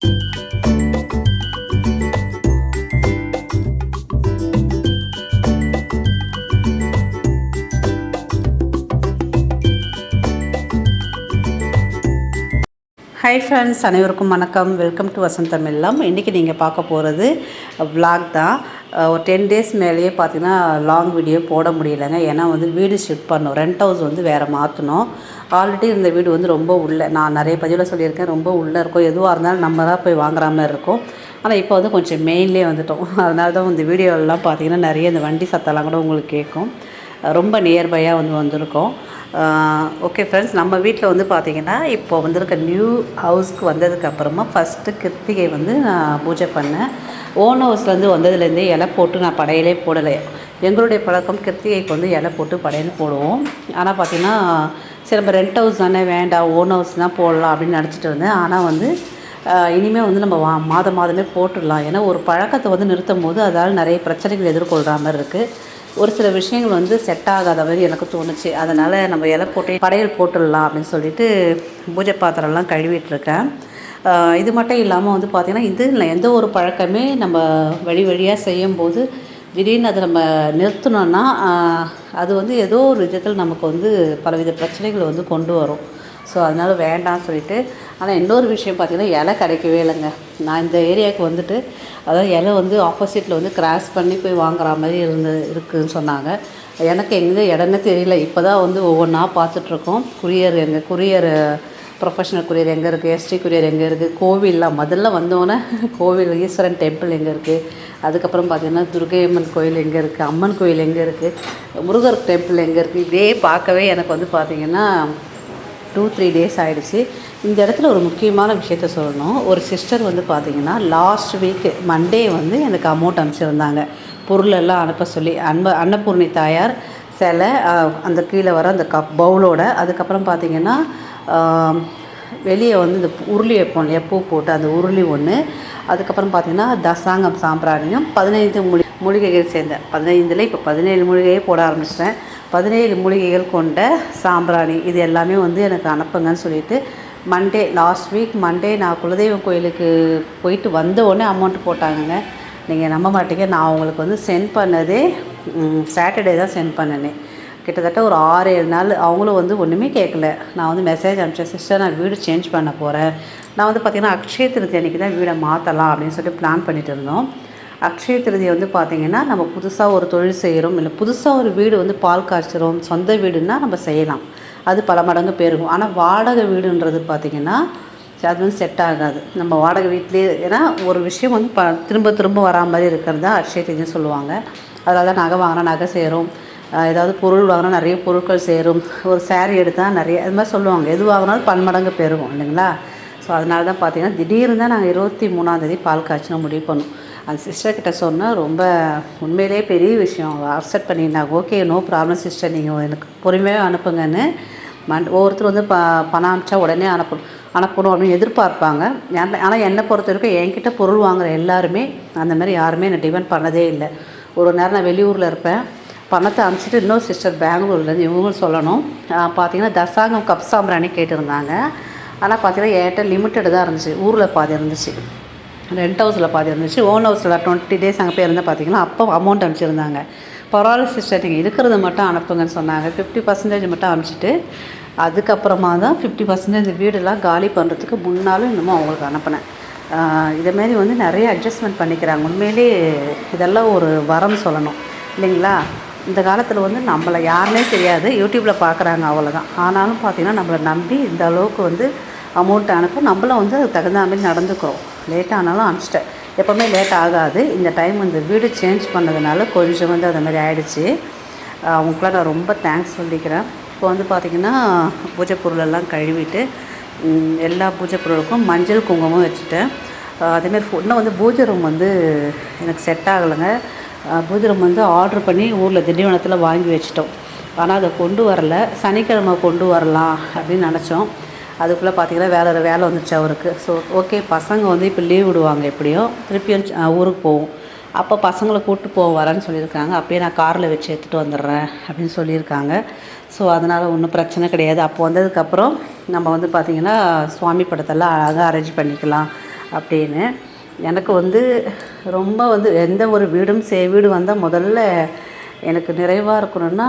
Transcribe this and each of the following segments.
Hi friends அனைவருக்கும் வணக்கம். Welcome to வசந்தம் இல்லம் இன்றைக்கி நீங்கள் பார்க்க போகிறது vlog தான். ஒரு டென் டேஸ் மேலேயே பார்த்தீங்கன்னா லாங் வீடியோ போட முடியலைங்க. ஏன்னா வந்து வீடு ஷிஃப்ட் பண்ணோம். ரெண்ட் ஹவுஸ் வந்து வேறு மாற்றணும் ஆல்ரெடி இந்த வீடு வந்து ரொம்ப உள்ளே நான் நிறைய பதிவில் சொல்லியிருக்கேன் ரொம்ப உள்ளே இருக்கும். எதுவாக இருந்தாலும் நம்ம தான் போய் வாங்குற மாதிரி இருக்கும். ஆனால் இப்போ வந்து கொஞ்சம் மெயின்லேயே வந்துட்டோம். அதனால தான் இந்த வீடியோலாம் பார்த்தீங்கன்னா நிறைய இந்த வண்டி சத்தம்லாம் கூட உங்களுக்கு கேட்கும். ரொம்ப நியர்பையாக வந்து வந்திருக்கோம். ஓகே ஃப்ரெண்ட்ஸ் நம்ம வீட்டில் வந்து பார்த்திங்கன்னா இப்போ வந்திருக்க நியூ ஹவுஸ்க்கு வந்ததுக்கப்புறமா ஃபஸ்ட்டு கிருத்திகை வந்து நான் பூஜை பண்ணேன். ஓன் ஹவுஸ்லேருந்து வந்ததுலேருந்தே இலை போட்டு நான் படையலே போடலை. எங்களுடைய பழக்கம் கிருத்திகைக்கு வந்து இலை போட்டு படையல் போடுவோம். ஆனால் பார்த்திங்கன்னா சரி நம்ம ரெண்ட் ஹவுஸ் தானே வேண்டாம் ஓன் ஹவுஸ் தான் போடலாம் அப்படின்னு நினச்சிட்டு இருந்தேன். ஆனால் வந்து இனிமேல் வந்து நம்ம வா மாதம் மாதமே போட்டுடலாம். ஏன்னா ஒரு பழக்கத்தை வந்து நிறுத்தும் போது அதால் நிறைய பிரச்சனைகள் எதிர்கொள்கிற மாதிரி இருக்குது ஒரு சில விஷயங்கள் வந்து செட் ஆகாத மாதிரி எனக்கு தோணுச்சு. அதனால் நம்ம இலை போட்டு படையல் போட்டுடலாம் அப்படின்னு சொல்லிட்டு பூஜை பாத்திரம்லாம் கழுவிட்டுருக்கேன். இது மட்டும் இல்லாமல் வந்து பார்த்திங்கன்னா இது எந்த ஒரு பழக்கமே நம்ம வழி வழியாக செய்யும்போது திடீர்னு அதை நம்ம நிறுத்தினோன்னா அது வந்து ஏதோ ஒரு விதத்தில் நமக்கு வந்து பலவித பிரச்சனைகளை வந்து கொண்டு வரும். ஸோ அதனால் வேண்டாம்னு சொல்லிட்டு ஆனால் இன்னொரு விஷயம் பார்த்திங்கன்னா இலை கிடைக்கவே இல்லைங்க. நான் இந்த ஏரியாவுக்கு வந்துட்டு அதாவது இலை வந்து ஆப்போசிட்டில் வந்து கிராஸ் பண்ணி போய் வாங்குற மாதிரி இருந்து இருக்குதுன்னு சொன்னாங்க. எனக்கு எங்கே இடம்னே தெரியல. இப்போ தான் வந்து ஒவ்வொன்றா பார்த்துட்ருக்கோம் குரியர் எங்கள் குரியர் ப்ரொஃபஷனல் குரியர் எங்கே இருக்குது எஸ்டி குரியர் எங்கே இருக்குது கோவில்லாம் முதல்ல வந்தோன்னே கோவில் ஈஸ்வரன் டெம்பிள் எங்கே இருக்குது அதுக்கப்புறம் பார்த்திங்கன்னா துர்கை அம்மன் கோயில் எங்கே இருக்குது அம்மன் கோயில் எங்கே இருக்குது முருகர் டெம்பிள் எங்கே இருக்குது இதே பார்க்கவே எனக்கு வந்து பார்த்திங்கன்னா டூ த்ரீ டேஸ் ஆகிடுச்சு இந்த இடத்துல ஒரு முக்கியமான விஷயத்த சொல்லணும். ஒரு சிஸ்டர் வந்து பார்த்திங்கன்னா லாஸ்ட் வீக்கு மண்டே வந்து எனக்கு அமௌண்ட் அனுப்பிச்சிருந்தாங்க. பொருளெல்லாம் அனுப்ப சொல்லி அன்ப அன்னபூர்ணி தாயார் சிலை அந்த கீழே வர அந்த கப் பவுலோட அதுக்கப்புறம் பார்த்திங்கன்னா வெளியே வந்து இந்த உருளி வைப்போம் இல்லையா? பூ போட்டு அந்த உருளி ஒன்று அதுக்கப்புறம் பார்த்திங்கன்னா தசாங்கம் சாம்பிராணியும் பதினைந்து மூலி மூலிகைகள் சேர்ந்தேன் பதினைந்தில் இப்போ பதினேழு மூலிகையே போட ஆரம்பிச்சிட்டேன். பதினேழு மூலிகைகள் கொண்ட சாம்பிராணி. இது எல்லாமே வந்து எனக்கு அனுப்புங்கன்னு சொல்லிட்டு மண்டே லாஸ்ட் வீக் மண்டே நான் குலதெய்வம் கோயிலுக்கு போயிட்டு வந்த உடனே அமௌண்ட் போட்டாங்கங்க. நீங்கள் நம்ப மாட்டீங்க. நான் உங்களுக்கு வந்து சென்ட் பண்ணதே சாட்டர்டே தான் சென்ட் பண்ணினேன் கிட்டத்தட்ட ஒரு ஆறு ஏழு நாள் அவங்களும் வந்து ஒன்றுமே கேட்கல. நான் வந்து மெசேஜ் அனுப்பிச்சேன் சிஸ்டர் நான் வீடு சேஞ்ச் பண்ண போகிறேன் நான் வந்து பார்த்திங்கன்னா அக்ஷய திருதி அன்றைக்கி தான் வீடை மாற்றலாம் அப்படின்னு சொல்லிட்டு பிளான் பண்ணிட்டு இருந்தோம். அக்ஷய திருதி வந்து பார்த்திங்கன்னா நம்ம புதுசாக ஒரு தொழில் செய்கிறோம் இல்லை புதுசாக ஒரு வீடு வந்து பால் காய்ச்சுறோம் சொந்த வீடுன்னா நம்ம செய்யலாம். அது பல மடங்கு பெருகும். ஆனால் வாடகை வீடுன்றது பார்த்திங்கன்னா அது வந்து செட் ஆகாது. நம்ம வாடகை வீட்லேயே ஏன்னா ஒரு விஷயம் வந்து ப திரும்ப திரும்ப வரா மாதிரி இருக்கிறது தான் அக்ஷய திருதின்னு சொல்லுவாங்க. அதனால தான் நகை வாங்கினா நகை செய்கிறோம் ஏதாவது பொருள் வாங்கினா நிறைய பொருட்கள் சேரும். ஒரு சேரீ எடுத்தால் நிறைய அது மாதிரி சொல்லுவாங்க. எது வாங்கினாலும் பன்மடங்கு பெறுவோம் இல்லைங்களா? ஸோ அதனால தான் பார்த்தீங்கன்னா திடீர்னு தான் நாங்கள் இருபத்தி மூணாந்தேதி பால் காய்ச்சினா முடிவு பண்ணோம். அந்த சிஸ்டர்கிட்ட சொன்னால் ரொம்ப உண்மையிலே பெரிய விஷயம். அக்செப்ட் பண்ணியிருந்தாங்க ஓகே நோ ப்ராப்ளம் சிஸ்டர் நீங்கள் எனக்கு பொறுமையாக அனுப்புங்கன்னு மண் ஒவ்வொருத்தர் வந்து ப பணம் அனுப்பிச்சா உடனே அனுப்பணும் அனுப்பணும் அப்படின்னு எதிர்பார்ப்பாங்க. ஆனால் என்னை பொறுத்த வரைக்கும் என்கிட்ட பொருள் வாங்குகிற எல்லாருமே அந்த மாதிரி யாருமே என்னை டிபெண்ட் பண்ணதே இல்லை. ஒரு நேரம் நான் வெளியூரில் இருப்பேன். பணத்தை அனுப்பிச்சிட்டு இன்னொரு சிஸ்டர் பெங்களூர்லேருந்து இவங்களும் சொல்லணும். பார்த்தீங்கன்னா தசாங்கம் கப் சாம்பிராணி கேட்டிருந்தாங்க. ஆனால் பார்த்தீங்கன்னா என்கிட்ட லிமிட்டடு தான் இருந்துச்சு. ஊரில் பாதி இருந்துச்சு. ரெண்ட் ஹவுஸில் பாதி இருந்துச்சு. ஓன் ஹவுஸில் டுவெண்ட்டி டேஸ் அங்கே போயிருந்தால் பார்த்தீங்கன்னா அப்போ அமௌண்ட் அனுப்பிச்சிருந்தாங்க. பரவாயில்ல சிஸ்டர் நீங்கள் இருக்கிறத மட்டும் அனுப்புங்கன்னு சொன்னாங்க. ஃபிஃப்டி பர்சன்டேஜ் மட்டும் அனுப்பிச்சிட்டு அதுக்கப்புறமா தான் ஃபிஃப்டி பர்சன்டேஜ் வீடெல்லாம் காலி பண்ணுறதுக்கு முன்னாலும் இன்னமும் அவங்களுக்கு அனுப்பினேன். இதேமாரி வந்து நிறைய அட்ஜஸ்ட்மெண்ட் பண்ணிக்கிறாங்க. உண்மையிலே இதெல்லாம் ஒரு வரம் சொல்லணும். இல்லைங்களா? இந்த காலத்தில் வந்து நம்மளை யாருனே தெரியாது. யூடியூப்பில் பார்க்குறாங்க அவ்வளோதான் ஆனாலும் பார்த்தீங்கன்னா நம்மளை நம்பி இந்த அளவுக்கு வந்து அமௌண்ட் அனுப்ப நம்மளும் வந்து அதுக்கு தகுந்த மாதிரி நடந்துக்கிறோம். லேட் ஆனாலும் அனுப்பிச்சிட்டேன். எப்போவுமே லேட் ஆகாது. இந்த டைம் இந்த வீடு சேஞ்ச் பண்ணதுனால கொஞ்சம் வந்து அது மாதிரி ஆயிடுச்சு. அவங்களுக்குலாம் நான் ரொம்ப தேங்க்ஸ் சொல்லிக்கிறேன். இப்போ வந்து பார்த்திங்கன்னா பூஜை பொருளெல்லாம் கழுவிட்டு எல்லா பூஜை பொருளுக்கும் மஞ்சள் குங்குமம் வச்சுட்டேன். அதேமாரி இன்னும் வந்து பூஜை ரூம் வந்து எனக்கு செட் ஆகலைங்க. புதிரம் வந்து ஆர்டர் பண்ணி ஊரில் திண்டிவனத்தில் வாங்கி வச்சிட்டோம். ஆனால் அதை கொண்டு வரல. சனிக்கிழமை கொண்டு வரலாம் அப்படின்னு நினச்சோம். அதுக்குள்ளே பார்த்தீங்கன்னா வேலை ஒரு வேலை வந்துச்சு அவருக்கு. ஸோ ஓகே பசங்க வந்து இப்போ லீவ் விடுவாங்க எப்படியும் திருப்பியும் ஊருக்கு போவோம். அப்போ பசங்களை கூப்பிட்டு போக வரேன்னு சொல்லியிருக்காங்க. அப்போயே நான் காரில் வச்சு எடுத்துகிட்டு வந்துடுறேன் அப்படின்னு சொல்லியிருக்காங்க. ஸோ அதனால் ஒன்றும் பிரச்சனை கிடையாது. அப்போ வந்ததுக்கப்புறம் நம்ம வந்து பார்த்திங்கன்னா சுவாமி படத்தெல்லாம் அழகாக அரேஞ்ச் பண்ணிக்கலாம் அப்படின்னு. எனக்கு வந்து ரொம்ப வந்து எந்த ஒரு வீடும் சே வீடு வந்தால் முதல்ல எனக்கு நிறைவாக இருக்கணும்னா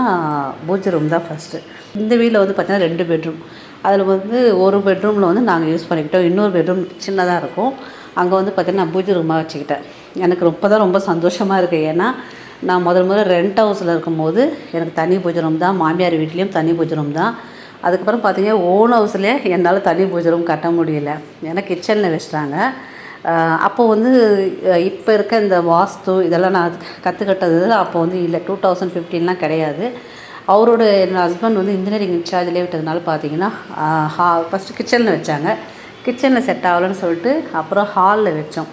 பூஜை ரூம் தான் ஃபஸ்ட்டு இந்த வீட்டில் வந்து பார்த்திங்கன்னா ரெண்டு பெட்ரூம் அதில் வந்து ஒரு பெட்ரூமில் வந்து நாங்கள் யூஸ் பண்ணிக்கிட்டோம். இன்னொரு பெட்ரூம் சின்னதாக இருக்கும். அங்கே வந்து பார்த்திங்கன்னா நான் பூஜை ரூமாக வச்சுக்கிட்டேன். எனக்கு ரொம்ப தான் ரொம்ப சந்தோஷமாக இருக்குது ஏன்னா நான் முதல் முதல்ல ரெண்ட் ஹவுஸில் இருக்கும்போது எனக்கு தனி பூஜை ரூம் தான். மாமியார் வீட்லேயும் தனி பூஜை ரூம் தான். அதுக்கப்புறம் பார்த்திங்கன்னா ஓன் ஹவுஸ்லேயே என்னால் தனி பூஜை ரூம் கட்ட முடியல. ஏன்னா கிச்சனில் வச்சுட்டாங்க. அப்போது வந்து இப்போ இருக்க இந்த வாஸ்து இதெல்லாம் நான் கற்றுக்கிட்டது அப்போ வந்து இல்லை டூ தௌசண்ட் ஃபிஃப்டீன்லாம் கிடையாது. அவரோட என் ஹஸ்பண்ட் வந்து இன்ஜினியரிங் இன்சார்ஜ்லேயே விட்டதுனால பார்த்தீங்கன்னா ஹா ஃபஸ்ட்டு கிச்சனில் வச்சாங்க. கிச்சனில் செட் ஆகலைன்னு சொல்லிட்டு அப்புறம் ஹாலில் வச்சோம்.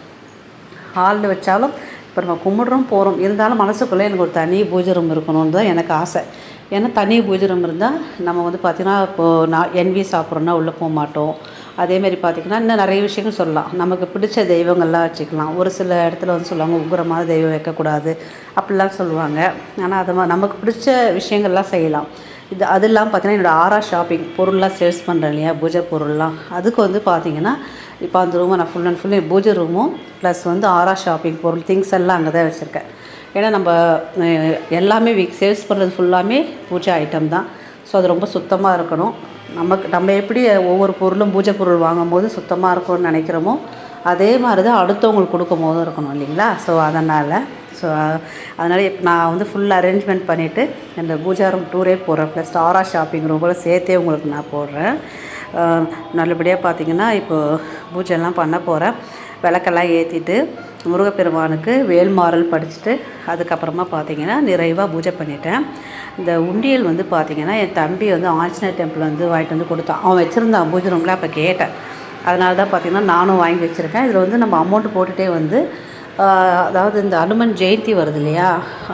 ஹாலில் வச்சாலும் இப்போ நம்ம கும்பிட்றோம் போகிறோம் இருந்தாலும் மனசுக்குள்ளே எனக்கு ஒரு தனி பூஜை ரூம் இருக்கணும்னு தான் எனக்கு ஆசை. ஏன்னா தனி பூஜை ரூம் இருந்தால் நம்ம வந்து பார்த்திங்கன்னா இப்போது நான் என்வி சாப்பிட்றோன்னா உள்ளே போக மாட்டோம். அதேமாரி பார்த்திங்கன்னா இன்னும் நிறைய விஷயங்கள் சொல்லலாம். நமக்கு பிடிச்ச தெய்வங்கள்லாம் வச்சுக்கலாம். ஒரு சில இடத்துல வந்து சொல்லுவாங்க உగ్రமான தெய்வம் வைக்கக்கூடாது. அப்படிலாம் சொல்லுவாங்க. ஆனால் அது நமக்கு பிடிச்ச விஷயங்கள்லாம் செய்யலாம். இது அது இல்லாமல் பார்த்தீங்கன்னா என்னோடய ஆரா ஷாப்பிங் பொருள்லாம் சேல்ஸ் பண்ணுறேன் இல்லையா? பூஜை பொருள்லாம். அதுக்கு வந்து பார்த்தீங்கன்னா இப்போ அந்த ரூமை நான் ஃபுல் அண்ட் ஃபுல் பூஜை ரூமும் ப்ளஸ் வந்து ஆரா ஷாப்பிங் பொருள் திங்ஸ் எல்லாம் அங்கே தான் வச்சுருக்கேன். ஏன்னா நம்ம எல்லாமே வீக் சேல்ஸ் பண்ணுறது ஃபுல்லாமே பூஜை ஐட்டம் தான். ஸோ அது ரொம்ப சுத்தமாக இருக்கணும். நமக்கு நம்ம எப்படி ஒவ்வொரு பொருளும் பூஜை பொருள் வாங்கும் போது சுத்தமாக இருக்கும்னு நினைக்கிறோமோ அதே மாதிரி தான் அடுத்தவங்களுக்கு கொடுக்கும் போதும் இருக்கணும் இல்லைங்களா? ஸோ அதனால் ஸோ அதனால் இப்போ நான் வந்து ஃபுல் அரேஞ்ச்மெண்ட் பண்ணிவிட்டு இந்த பூஜா ரூம் டூரே போடுறேன் ப்ளஸ் ஸ்டாரா ஷாப்பிங் ரூம் சேர்த்தே உங்களுக்கு நான் போடுறேன். நல்லபடியாக பார்த்தீங்கன்னா இப்போது பூஜைலாம் பண்ண போகிறேன் விளக்கெல்லாம் ஏற்றிட்டு முருகப்பெருமானுக்கு வேல்மாறல் படிச்சுட்டு அதுக்கப்புறமா பார்த்தீங்கன்னா நிறைவாக பூஜை பண்ணிட்டேன். இந்த உண்டியல் வந்து பார்த்திங்கன்னா என் தம்பி வந்து ஆஞ்சநேயர் டெம்பிள் வந்து வாங்கிட்டு வந்து கொடுத்தான். அவன் வச்சுருந்தான் பூஜை ரூமில் அப்போ கேட்டேன். அதனால தான் பார்த்திங்கன்னா நானும் வாங்கி வச்சுருக்கேன். இதில் வந்து நம்ம அமௌண்ட் போட்டுகிட்டே வந்து அதாவது இந்த அனுமன் ஜெயந்தி வருது இல்லையா?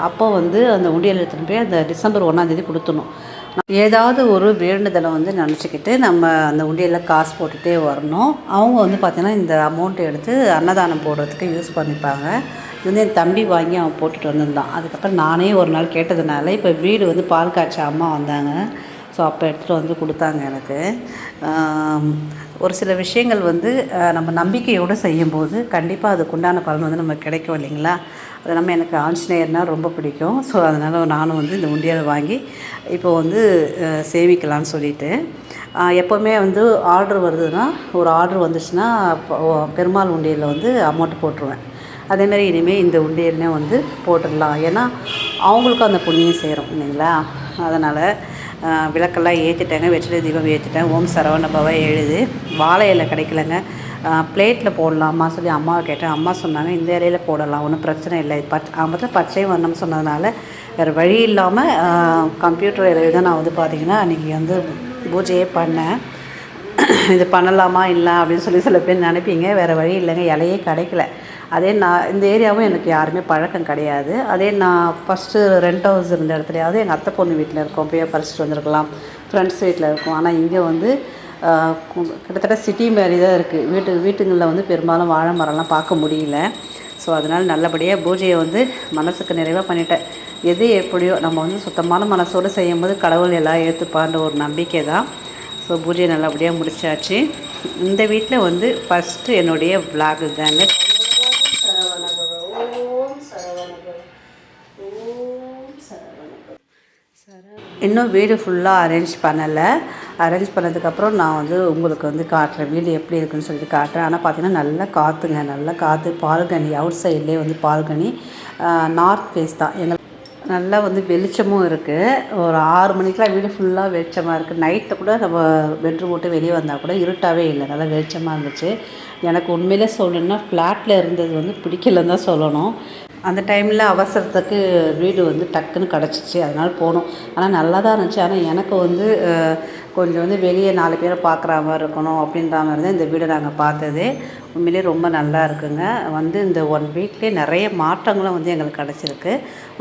அப்போ வந்து அந்த உண்டியல் எடுத்துகிட்டு போய் அந்த டிசம்பர் ஒன்றாந்தேதி கொடுத்துணும் ஏதாவது ஒரு வேண்டுதலை வந்து நினச்சிக்கிட்டு நம்ம அந்த உண்டியலில் காசு போட்டுகிட்டே வரணும். அவங்க வந்து பார்த்திங்கன்னா இந்த அமௌண்ட்டை எடுத்து அன்னதானம் போடுறதுக்கு யூஸ் பண்ணிப்பாங்க. இது வந்து என் தம்பி வாங்கி அவன் போட்டுட்டு வந்திருந்தான். அதுக்கப்புறம் நானே ஒரு நாள் கேட்டதுனால இப்போ வீடு வந்து பால் காய்ச்ச அம்மா வந்தாங்க. ஸோ அப்போ எடுத்துகிட்டு வந்து கொடுத்தாங்க எனக்கு. ஒரு சில விஷயங்கள் வந்து நம்ம நம்பிக்கையோடு செய்யும்போது கண்டிப்பாக அதுக்குண்டான பலன் வந்து நமக்கு கிடைக்கும் இல்லைங்களா? அது நம்ம எனக்கு ஆஞ்சநேயர்னால் ரொம்ப பிடிக்கும். ஸோ அதனால் நானும் வந்து இந்த உண்டியலை வாங்கி இப்போது வந்து சேமிக்கலான்னு சொல்லிட்டு எப்போவுமே வந்து ஆர்டர் வருதுன்னா ஒரு ஆர்டர் வந்துச்சுன்னா பெருமாள் உண்டியலில் வந்து அமௌண்ட் போட்டுருவேன். அதேமாரி இனிமேல் இந்த உண்டியல்னே வந்து போட்டுடலாம். ஏன்னா அவங்களுக்கும் அந்த புண்ணியம் சேரும் இல்லைங்களா? அதனால் விளக்கெல்லாம் ஏற்றிட்டேங்க வெற்றிலை தீபம் ஏற்றிட்டேன் ஓம் சரவண பவ எழுது. வாழை இலை கிடைக்கலங்க. பிளேட்டில் போடலாமா சொல்லி அம்மாவை கேட்டேன். அம்மா சொன்னாங்க இந்த இலையில போடலாம் ஒன்றும் பிரச்சனை இல்லை. பச் ஆமாம் பச்சை வண்ணம் சொன்னதுனால வேறு வழி இல்லாமல் கம்ப்யூட்டர் இலையில் தான் நான் வந்து பார்த்திங்கன்னா அன்றைக்கி வந்து பூஜையே பண்ணேன். இது பண்ணலாமா இல்லை அப்படின்னு சொல்லி சில பேர் நினைப்பீங்க. வேறு வழி இல்லைங்க இலையே கிடைக்கல. அதே நான் இந்த ஏரியாவும் எனக்கு யாருமே பழக்கம் கிடையாது. அதே நான் ஃபஸ்ட்டு ரெண்ட் ஹவுஸ் இருந்த இடத்துலையாவது எங்கள் அத்தை பொண்ணு வீட்டில் இருக்கோம். போய் பறிச்சிட்டு வந்திருக்கலாம். ஃப்ரெண்ட்ஸ் வீட்டில் இருக்கோம். ஆனால் இங்கே வந்து கிட்டத்தட்ட சிட்டி மாரி தான் இருக்குது வீட்டு வீட்டுங்களில் வந்து பெரும்பாலும் வாழை மரம்லாம் பார்க்க முடியல. ஸோ அதனால் நல்லபடியாக பூஜையை வந்து மனசுக்கு நிறைவாக பண்ணிட்டேன். எது எப்படியோ நம்ம வந்து சுத்தமான மனசோடு செய்யும்போது கடவுள் எல்லாம் ஏற்றுப்பான்ற ஒரு நம்பிக்கை தான். ஸோ பூஜையை நல்லபடியாக முடிச்சாச்சு. இந்த வீட்டில் வந்து ஃபஸ்ட்டு என்னுடைய விளாக் தாங்க. இன்னும் வீடு ஃபுல்லாக அரேஞ்ச் பண்ணலை. அரேஞ்ச் பண்ணதுக்கப்புறம் நான் வந்து உங்களுக்கு வந்து காட்டுறேன். வீடு எப்படி இருக்குன்னு சொல்லிட்டு காட்டுறேன். ஆனால் பார்த்தீங்கன்னா நல்லா காற்றுங்க நல்லா காற்று பால்கனி. அவுட் சைட்லேயே வந்து பால்கனி. நார்த் ஃபேஸ் தான். எங்கள் நல்லா வந்து வெளிச்சமும் இருக்குது ஒரு ஆறு மணிக்கெலாம் வீடு ஃபுல்லாக வெளிச்சமாக இருக்குது நைட்டில் கூட நம்ம பெட்ரூம் விட்டு வெளியே வந்தால் கூட இருட்டாகவே இல்லை. நல்லா வெளிச்சமாக இருந்துச்சு. எனக்கு உண்மையிலே சொல்லணுன்னா ஃப்ளாட்டில் இருந்தது வந்து பிடிக்கலன்னு தான் சொல்லணும். அந்த டைமில் அவசரத்துக்கு வீடு வந்து டக்குன்னு கிடச்சிச்சி. அதனால் போனோம். ஆனால் நல்லா தான் இருந்துச்சு. ஆனால் எனக்கு வந்து கொஞ்சம் வந்து வெளியே நாலு பேரை பார்க்குற மாதிரி இருக்கணும் அப்படின்ற மாதிரி தான் இந்த வீடை நாங்கள் பார்த்தது. உண்மையிலே ரொம்ப நல்லா இருக்குங்க. வந்து இந்த ஒன் வீக்லேயே நிறைய மாற்றங்களும் வந்து எங்களுக்கு கிடச்சிருக்கு.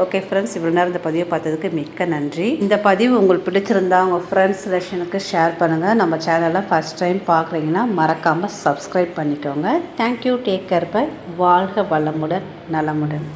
ஓகே ஃப்ரெண்ட்ஸ் இவ்வளோ நேரம் இந்த பதிவை பார்த்ததுக்கு மிக்க நன்றி. இந்த பதிவு உங்களுக்கு பிடிச்சிருந்தா உங்கள் ஃப்ரெண்ட்ஸ் ரிலேஷனுக்கு ஷேர் பண்ணுங்கள் நம்ம சேனலை ஃபஸ்ட் டைம் பார்க்குறீங்கன்னா மறக்காமல் சப்ஸ்கிரைப் பண்ணிக்கோங்க. தேங்க்யூ டேக் கேர் பை வாழ்க வளமுடன் நலமுடன்.